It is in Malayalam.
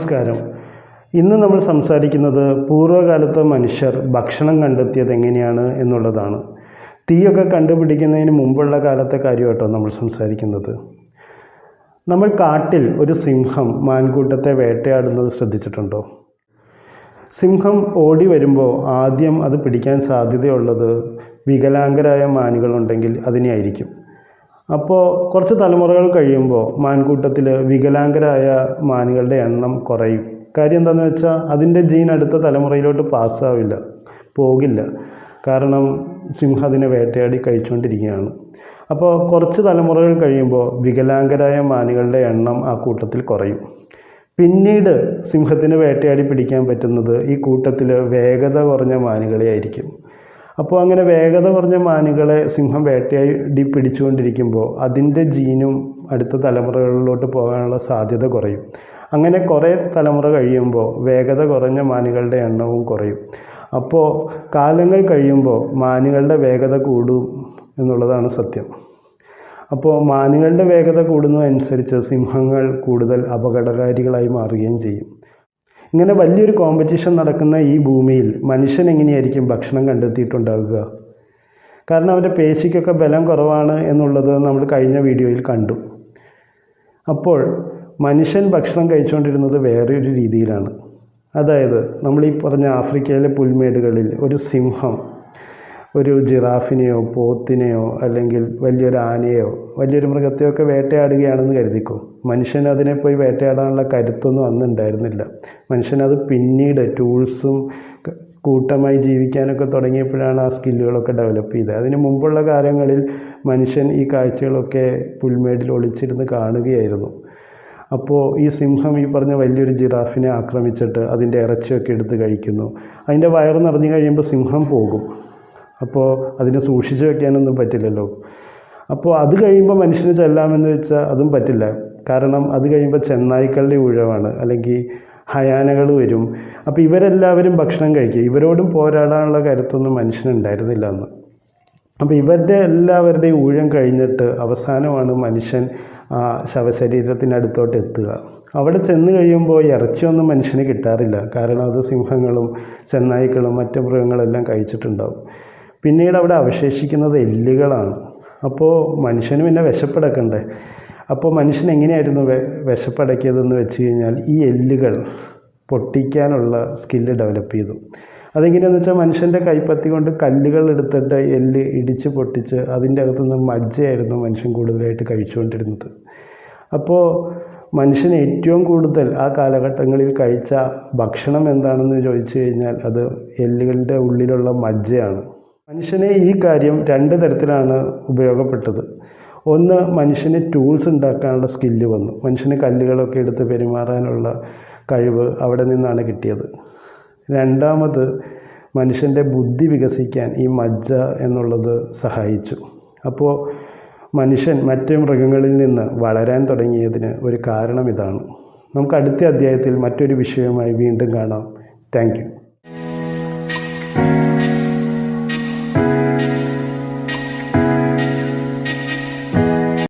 നമസ്കാരം. ഇന്ന് നമ്മൾ സംസാരിക്കുന്നത് പൂർവകാലത്ത് മനുഷ്യർ ഭക്ഷണം കണ്ടെത്തിയത് എങ്ങനെയാണ് എന്നുള്ളതാണ്. തീയൊക്കെ കണ്ടുപിടിക്കുന്നതിന് മുമ്പുള്ള കാലത്തെ കാര്യം കേട്ടോ നമ്മൾ സംസാരിക്കുന്നത്. നമ്മൾ കാട്ടിൽ ഒരു സിംഹം മാൻകൂട്ടത്തെ വേട്ടയാടുന്നത് ശ്രദ്ധിച്ചിട്ടുണ്ടോ? സിംഹം ഓടി വരുമ്പോൾ ആദ്യം അത് പിടിക്കാൻ സാധ്യതയുള്ളത് വികലാംഗരായ മാനുകളുണ്ടെങ്കിൽ അതിനെയായിരിക്കും. അപ്പോൾ കുറച്ച് തലമുറകൾ കഴിയുമ്പോൾ മാൻകൂട്ടത്തിൽ വികലാംഗരായ മാനുകളുടെ എണ്ണം കുറയും. കാര്യം എന്താണെന്ന് വെച്ചാൽ അതിന്റെ ജീൻ അടുത്ത തലമുറയിലോട്ട് പാസ്സാവില്ല പോകില്ല. കാരണം സിംഹം അതിനെ വേട്ടയാടി കഴിച്ചുകൊണ്ടിരിക്കുകയാണ് അപ്പോൾ കുറച്ച് തലമുറകൾ കഴിയുമ്പോൾ വികലാംഗരായ മാനുകളുടെ എണ്ണം ആ കൂട്ടത്തിൽ കുറയും. പിന്നീട് സിംഹത്തിന് വേട്ടയാടി പിടിക്കാൻ പറ്റുന്നത് ഈ കൂട്ടത്തിൽ വേഗത കുറഞ്ഞ മാനുകളെ ആയിരിക്കും. അപ്പോൾ അങ്ങനെ വേഗത കുറഞ്ഞ മാനുകളെ സിംഹം വേട്ടയായി പിടിച്ചുകൊണ്ടിരിക്കുമ്പോൾ അതിന്റെ ജീനും അടുത്ത തലമുറകളിലോട്ട് പോകാനുള്ള സാധ്യത കുറയും. അങ്ങനെ കുറേ തലമുറ കഴിയുമ്പോൾ വേഗത കുറഞ്ഞ മാനുകളുടെ എണ്ണവും കുറയും. അപ്പോൾ കാലങ്ങൾ കഴിയുമ്പോൾ മാനുകളുടെ വേഗത കൂടും എന്നുള്ളതാണ് സത്യം. അപ്പോൾ മാനുകളുടെ വേഗത കൂടുന്നതനുസരിച്ച് സിംഹങ്ങൾ കൂടുതൽ അപകടകാരികളായി മാറുകയും ചെയ്യും. ഇങ്ങനെ വലിയൊരു കോമ്പറ്റീഷൻ നടക്കുന്ന ഈ ഭൂമിയിൽ മനുഷ്യൻ എങ്ങനെയായിരിക്കും ഭക്ഷണം കണ്ടെത്തിയിട്ടുണ്ടാവുക? കാരണം അവന്റെ പേശിക്കൊക്കെ ബലം കുറവാണ് എന്നുള്ളത് നമ്മൾ കഴിഞ്ഞ വീഡിയോയിൽ കണ്ടു. അപ്പോൾ മനുഷ്യൻ ഭക്ഷണം കഴിച്ചുകൊണ്ടിരുന്നത് വേറെ ഒരു രീതിയിലാണ്. അതായത് നമ്മൾ ഈ പറഞ്ഞ ആഫ്രിക്കയിലെ പുൽമേടുകളിൽ ഒരു സിംഹം ഒരു ജിറാഫിനെയോ പോത്തിനെയോ അല്ലെങ്കിൽ വലിയൊരു ആനയോ വലിയൊരു മൃഗത്തെയൊക്കെ വേട്ടയാടുകയാണെന്ന് കരുതിക്കോ? മനുഷ്യൻ അതിനെ പോയി വേട്ടയാടാനുള്ള കരുത്തൊന്നും അന്ന് ഉണ്ടായിരുന്നില്ല മനുഷ്യനത് പിന്നീട് ടൂൾസും കൂട്ടമായി ജീവിക്കാനൊക്കെ തുടങ്ങിയപ്പോഴാണ് ആ സ്കില്ലുകളൊക്കെ ഡെവലപ്പ് ചെയ്തത്. അതിന് മുമ്പുള്ള കാലങ്ങളിൽ മനുഷ്യൻ ഈ കാഴ്ചകളൊക്കെ പുൽമേടിൽ ഒളിച്ചിരുന്ന് കാണുകയായിരുന്നു. അപ്പോൾ ഈ സിംഹം ഈ പറഞ്ഞ വലിയൊരു ജിറാഫിനെ ആക്രമിച്ചിട്ട് അതിന്റെ ഇറച്ചിയൊക്കെ എടുത്ത് കഴിക്കുന്നു. അതിന്റെ വയറ് നിറഞ്ഞു കഴിയുമ്പോൾ സിംഹം പോകും. അപ്പോൾ അതിനെ സൂക്ഷിച്ച് വെക്കാനൊന്നും പറ്റില്ലല്ലോ. അപ്പോൾ അത് കഴിയുമ്പോൾ മനുഷ്യന് ചെല്ലാമെന്ന് വെച്ചാൽ അതും പറ്റില്ല. കാരണം അത് കഴിയുമ്പോൾ ചെന്നായ്ക്കളുടെ ഊഴമാണ് അല്ലെങ്കിൽ ഹയാനകൾ വരും. അപ്പോൾ ഇവരെല്ലാവരും ഭക്ഷണം കഴിക്കും. ഇവരോടും പോരാടാനുള്ള കരുത്തൊന്നും മനുഷ്യനുണ്ടായിരുന്നില്ല അന്ന്. അപ്പോൾ ഇവരുടെ എല്ലാവരുടെയും ഊഴം കഴിഞ്ഞിട്ട് അവസാനമാണ് മനുഷ്യൻ ശവശരീരത്തിനടുത്തോട്ട് എത്തുക. അവിടെ ചെന്ന് കഴിയുമ്പോൾ ഇറച്ചിയൊന്നും മനുഷ്യന് കിട്ടാറില്ല. കാരണം അത് സിംഹങ്ങളും ചെന്നായ്ക്കളും മറ്റു മൃഗങ്ങളെല്ലാം കഴിച്ചിട്ടുണ്ടാവും. പിന്നീട് അവിടെ അവശേഷിക്കുന്നത് എല്ലുകളാണ്. അപ്പോൾ മനുഷ്യന് പിന്നെ വിശപ്പടക്കണ്ടേ. അപ്പോൾ മനുഷ്യൻ എങ്ങനെയായിരുന്നു വിശപ്പടക്കിയതെന്ന് വെച്ച് കഴിഞ്ഞാൽ ഈ എല്ലുകൾ പൊട്ടിക്കാനുള്ള സ്കില്ല് ഡെവലപ്പ് ചെയ്തു. അതെങ്ങനെയാണെന്ന് വെച്ചാൽ മനുഷ്യന്റെ കൈപ്പത്തി കൊണ്ട് കല്ലുകൾ എടുത്തിട്ട് എല്ല് ഇടിച്ച് പൊട്ടിച്ച് അതിന്റെ അകത്തുനിന്ന് മജ്ജയായിരുന്നു മനുഷ്യൻ കൂടുതലായിട്ട് കഴിച്ചുകൊണ്ടിരുന്നത്. അപ്പോൾ മനുഷ്യൻ ഏറ്റവും കൂടുതൽ ആ കാലഘട്ടങ്ങളിൽ കഴിച്ച ഭക്ഷണം എന്താണെന്ന് ചോദിച്ചു കഴിഞ്ഞാൽ അത് എല്ലുകളുടെ ഉള്ളിലുള്ള മജ്ജയാണ്. മനുഷ്യനെ ഈ കാര്യം രണ്ട് തരത്തിലാണ് ഉപയോഗപ്പെട്ടത്. ഒന്ന് മനുഷ്യന് ടൂൾസ് ഉണ്ടാക്കാനുള്ള സ്കില്ല് വന്നു. മനുഷ്യന് കല്ലുകളൊക്കെ എടുത്ത് പെരുമാറാനുള്ള കഴിവ് അവിടെ നിന്നാണ് കിട്ടിയത്. രണ്ടാമത് മനുഷ്യന്റെ ബുദ്ധി വികസിക്കാൻ ഈ മജ്ജ എന്നുള്ളത് സഹായിച്ചു. അപ്പോൾ മനുഷ്യൻ മറ്റ് മൃഗങ്ങളിൽ നിന്ന് വളരാൻ തുടങ്ങിയതിന് ഒരു കാരണം ഇതാണ്. നമുക്ക് അടുത്ത അധ്യായത്തിൽ മറ്റൊരു വിഷയവുമായി വീണ്ടും കാണാം. താങ്ക്